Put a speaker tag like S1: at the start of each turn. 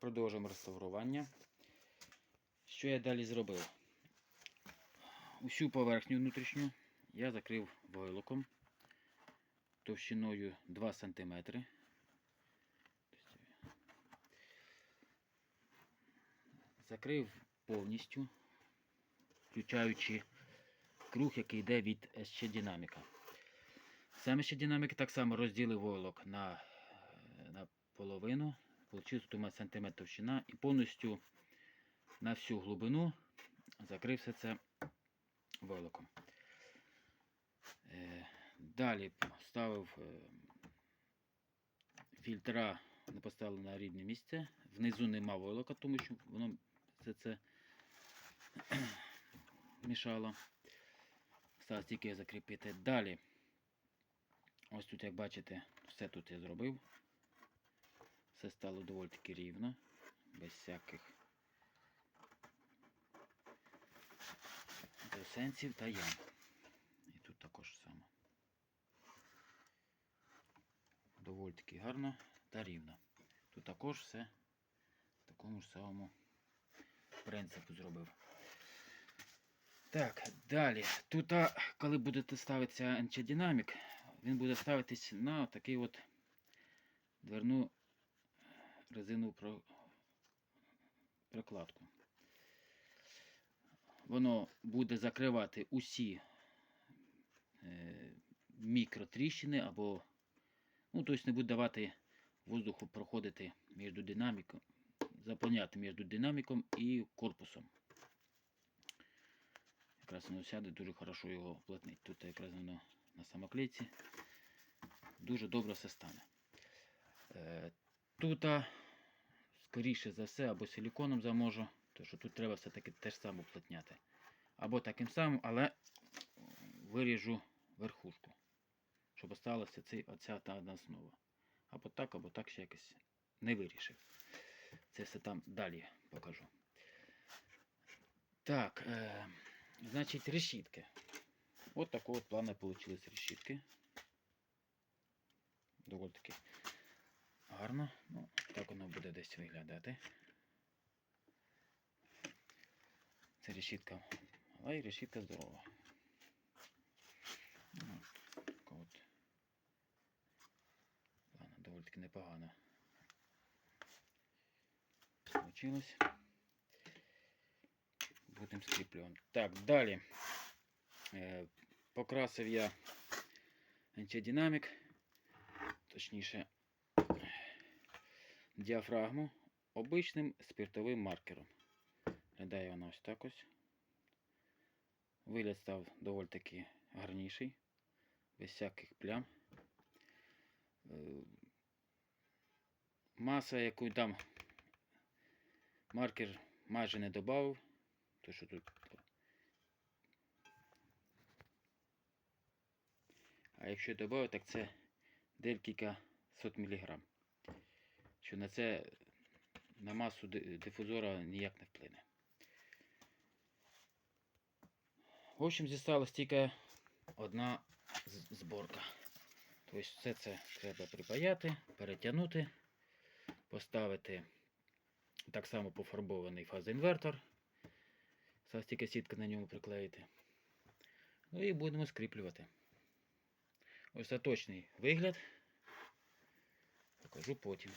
S1: продовжуємо реставрування. Що я далі зробив? Усю поверхню внутрішню я закрив войлоком товщиною 2 см. Закрив повністю, включаючи круг, який йде від ще динаміка. Саме ще динаміки так само розділив войлок на, на половину. Получив тут у мене сантиметр товщина і повністю на всю глибину закрив все це войлоком. Е, Далі ставив е, фільтра, не поставили на рідне місце. Внизу нема войлока, тому що воно все це мішало. Сталося тільки закріпити. Далі. Ось тут, як бачите, все тут я зробив. Все стало доволі таки рівно, без всяких сенсів та ям. І тут також саме. Доволі таки гарно та рівно. Тут також все в такому ж самому принципу зробив. Так, далі. Тут, коли будете ставитися NC Dynamic, він буде ставитись на такий от дверну резинову прокладку. Воно буде закривати усі е, мікротріщини або, ну, тобто не буде давати воздуху проходити між динаміком, заповняти між динаміком і корпусом. Якраз воно сяде, дуже хорошо його вплотнить. Тут якраз воно на самоклейці. Дуже добре все стане. Е, Тут, скоріше за все, або силіконом заможу, тому що тут треба все-таки теж саме уплотняти. Або таким самим, але виріжу верхушку, щоб осталася цей, оця та одна основа. Або так, або так ще якось не вирішив. Це все там далі покажу. Так, е, значить, решітки. От такого плана вийшли решітки. Доволі таки гарно. Ну, так воно буде десь виглядати. Це решітка. Але і решітка здорова. Ну. Ладно, доволі таки непогано. Получилось. Будемо скріплювати. Так, далі. Е, покрасив я антидинамік, точніше діафрагму обичним спиртовим маркером. Глядає вона ось так ось. Вигляд став доволі таки гарніший, без всяких плям. Е, Маса, яку там маркер майже не додав, то що тут. А якщо додав, так це декілька сот міліграм. Що на це на масу дифузора ніяк не вплине. В общем, зісталась тільки одна зборка. Тобто все це треба припаяти, перетягнути, поставити так само пофарбований фазоінвертор. Зараз тільки сітка на ньому приклеїти. Ну і будемо скріплювати. Остаточний вигляд покажу потім.